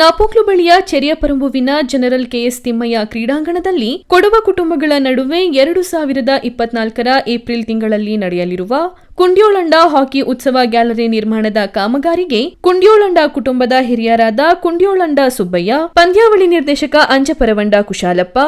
ನಾಪೋಕ್ಲು ಬಳಿಯ ಚೆರಿಯಪರಂಬುವಿನ general KS Thimmaiah ಕ್ರೀಡಾಂಗಣದಲ್ಲಿ ಕೊಡವ ಕುಟುಂಬಗಳ ನಡುವೆ ಎರಡು ಸಾವಿರದ ಇಪ್ಪತ್ನಾಲ್ಕರ ಏಪ್ರಿಲ್ ತಿಂಗಳಲ್ಲಿ ನಡೆಯಲಿರುವ ಕುಂಡ್ಯೋಳಂಡ ಹಾಕಿ ಉತ್ಸವ ಗ್ಯಾಲರಿ ನಿರ್ಮಾಣದ ಕಾಮಗಾರಿಗೆ ಕುಂಡ್ಯೋಳಂಡ ಕುಟುಂಬದ ಹಿರಿಯರಾದ ಕುಂಡ್ಯೋಳಂಡ ಸುಬ್ಬಯ್ಯ, ಪಂದ್ಯಾವಳಿ ನಿರ್ದೇಶಕ ಅಂಜಪರವಂಡ ಕುಶಾಲಪ್ಪ,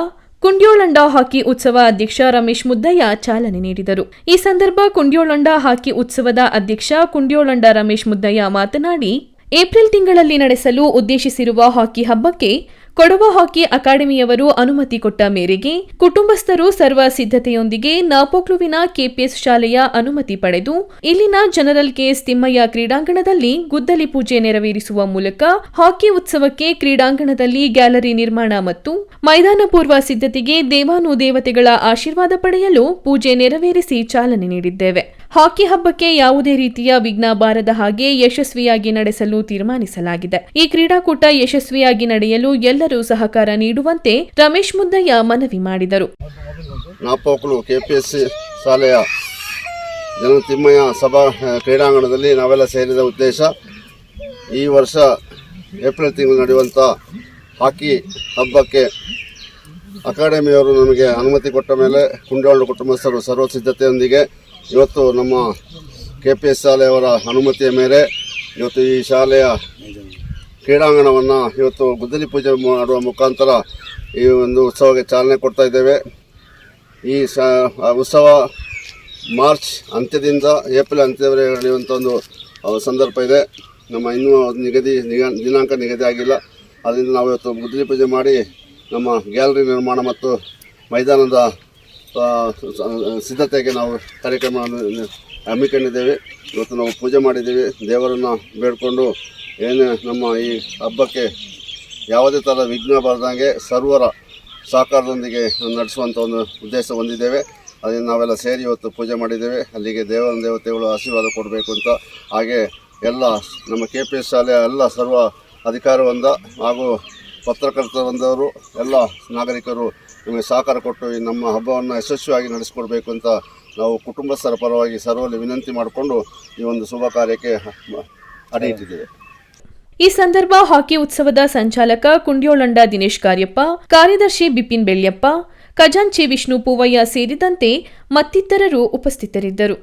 ಕುಂಡ್ಯೋಳಂಡ ಹಾಕಿ ಉತ್ಸವ ಅಧ್ಯಕ್ಷ ರಮೇಶ್ ಮುದ್ದಯ್ಯ ಚಾಲನೆ ನೀಡಿದರು. ಈ ಸಂದರ್ಭ ಕುಂಡ್ಯೋಳಂಡ ಹಾಕಿ ಉತ್ಸವದ ಅಧ್ಯಕ್ಷ ಕುಂಡ್ಯೋಳಂಡ ರಮೇಶ್ ಮುದ್ದಯ್ಯ ಮಾತನಾಡಿ ಏಪ್ರಿಲ್ ತಿಂಗಳಲ್ಲಿ ನಡೆಸಲು ಉದ್ದೇಶಿಸಿರುವ ಹಾಕಿ ಹಬ್ಬಕ್ಕೆ ಕೊಡವ ಹಾಕಿ ಅಕಾಡೆಮಿಯವರು ಅನುಮತಿ ಕೊಟ್ಟ ಮೇರೆಗೆ ಕುಟುಂಬಸ್ಥರು ಸರ್ವ ಸಿದ್ಧತೆಯೊಂದಿಗೆ ನಾಪೋಕ್ಲುವಿನ ಕೆಪಿಎಸ್ ಶಾಲೆಯ ಅನುಮತಿ ಪಡೆದು ಇಲ್ಲಿನ ಜನರಲ್ ಕೆಎಸ್ ತಿಮ್ಮಯ್ಯ ಕ್ರೀಡಾಂಗಣದಲ್ಲಿ ಗುದ್ದಲಿ ಪೂಜೆ ನೆರವೇರಿಸುವ ಮೂಲಕ ಹಾಕಿ ಉತ್ಸವಕ್ಕೆ ಕ್ರೀಡಾಂಗಣದಲ್ಲಿ ಗ್ಯಾಲರಿ ನಿರ್ಮಾಣ ಮತ್ತು ಮೈದಾನ ಪೂರ್ವ ಸಿದ್ಧತೆಗೆ ದೇವಾನು ದೇವತೆಗಳ ಆಶೀರ್ವಾದ ಪಡೆಯಲು ಪೂಜೆ ನೆರವೇರಿಸಿ ಚಾಲನೆ ನೀಡಿದ್ದೇವೆ. ಹಾಕಿ ಹಬ್ಬಕ್ಕೆ ಯಾವುದೇ ರೀತಿಯ ವಿಘ್ನ ಬಾರದ ಹಾಗೆ ಯಶಸ್ವಿಯಾಗಿ ನಡೆಸಲು ತೀರ್ಮಾನಿಸಲಾಗಿದೆ. ಈ ಕ್ರೀಡಾಕೂಟ ಯಶಸ್ವಿಯಾಗಿ ನಡೆಯಲು ಎಲ್ಲರೂ ಸಹಕಾರ ನೀಡುವಂತೆ ರಮೇಶ್ ಮುದ್ದಯ್ಯ ಮನವಿ ಮಾಡಿದರು. ನಾಪೋಕ್ಲು ಶಾಲೆಯ ಜನ ಸಭಾ ಕ್ರೀಡಾಂಗಣದಲ್ಲಿ ನಾವೆಲ್ಲ ಸೇರಿದ ಉದ್ದೇಶ ಈ ವರ್ಷ ಏಪ್ರಿಲ್ ತಿಂಗಳು ನಡೆಯುವಂಥ ಹಾಕಿ ಹಬ್ಬಕ್ಕೆ ಅಕಾಡೆಮಿಯವರು ನಮಗೆ ಅನುಮತಿ ಕೊಟ್ಟ ಮೇಲೆ ಕುಂಡೋಳ ಕುಟುಂಬಸ್ಥರು ಸರ್ವ ಸಿದ್ಧತೆಯೊಂದಿಗೆ ಇವತ್ತು ನಮ್ಮ ಕೆ ಪಿ ಎಸ್ ಶಾಲೆಯವರ ಅನುಮತಿಯ ಮೇಲೆ ಇವತ್ತು ಈ ಶಾಲೆಯ ಕ್ರೀಡಾಂಗಣವನ್ನು ಇವತ್ತು ಗುದ್ದಲಿ ಪೂಜೆ ಮಾಡುವ ಮುಖಾಂತರ ಈ ಒಂದು ಉತ್ಸವಕ್ಕೆ ಚಾಲನೆ ಕೊಡ್ತಾ ಇದ್ದೇವೆ. ಈ ಉತ್ಸವ ಮಾರ್ಚ್ ಅಂತ್ಯದಿಂದ ಏಪ್ರಿಲ್ ಅಂತ್ಯದವರೆಗೆ ನಡೆಯುವಂಥ ಒಂದು ಸಂದರ್ಭ ಇದೆ. ನಮ್ಮ ಇನ್ನೂ ನಿಗದಿ, ನಿಗ- ದಿನಾಂಕ ನಿಗದಿ ಆಗಿಲ್ಲ. ಅದರಿಂದ ನಾವು ಇವತ್ತು ಗುದ್ದಲಿ ಪೂಜೆ ಮಾಡಿ ನಮ್ಮ ಗ್ಯಾಲರಿ ನಿರ್ಮಾಣ ಮತ್ತು ಮೈದಾನದ ಸಿದ್ಧತೆಗೆ ನಾವು ಕಾರ್ಯಕ್ರಮವನ್ನು ಹಮ್ಮಿಕೊಂಡಿದ್ದೇವೆ. ಇವತ್ತು ನಾವು ಪೂಜೆ ಮಾಡಿದ್ದೇವೆ. ದೇವರನ್ನು ಬೇಡಿಕೊಂಡು ಏನು ನಮ್ಮ ಈ ಹಬ್ಬಕ್ಕೆ ಯಾವುದೇ ಥರ ವಿಘ್ನ ಬಾರದಂಗೆ ಸರ್ವರ ಸಹಕಾರದೊಂದಿಗೆ ನಡೆಸುವಂಥ ಒಂದು ಉದ್ದೇಶ ಹೊಂದಿದ್ದೇವೆ. ಅದನ್ನು ನಾವೆಲ್ಲ ಸೇರಿ ಇವತ್ತು ಪೂಜೆ ಮಾಡಿದ್ದೇವೆ. ಅಲ್ಲಿಗೆ ದೇವರ ದೇವತೆಗಳು ಆಶೀರ್ವಾದ ಕೊಡಬೇಕು ಅಂತ. ಹಾಗೆ ಎಲ್ಲ ನಮ್ಮ ಕೆ ಪಿ ಎಸ್ ಶಾಲೆಯ ಎಲ್ಲ ಸರ್ವ ಅಧಿಕಾರ ವೃಂದ ಹಾಗೂ ಪತ್ರಕರ್ತ ಬಂದವರು ಎಲ್ಲ ನಾಗರಿಕರು ನಮಗೆ ಸಹಕಾರ ಕೊಟ್ಟು ನಮ್ಮ ಹಬ್ಬವನ್ನು ಯಶಸ್ವಿಯಾಗಿ ನಡೆಸಿಕೊಡ್ಬೇಕು ಅಂತ ನಾವು ಕುಟುಂಬಸ್ಥರ ಪರವಾಗಿ ಸರ್ವಲ್ಲಿ ವಿನಂತಿ ಮಾಡಿಕೊಂಡು ಈ ಒಂದು ಶುಭ ಕಾರ್ಯಕ್ಕೆ ಅಡಿ ಈ ಸಂದರ್ಭ ಹಾಕಿ ಉತ್ಸವದ ಸಂಚಾಲಕ ಕುಂಡ್ಯೋಳಂಡ ದಿನೇಶ್ ಕಾರ್ಯಪ್ಪ, ಕಾರ್ಯದರ್ಶಿ ಬಿಪಿನ್ ಬೆಳ್ಯಪ್ಪ, ಖಜಾಂಚಿ ವಿಷ್ಣು ಪೂವಯ್ಯ ಸೇರಿದಂತೆ ಮತ್ತಿತರರು ಉಪಸ್ಥಿತರಿದ್ದರು.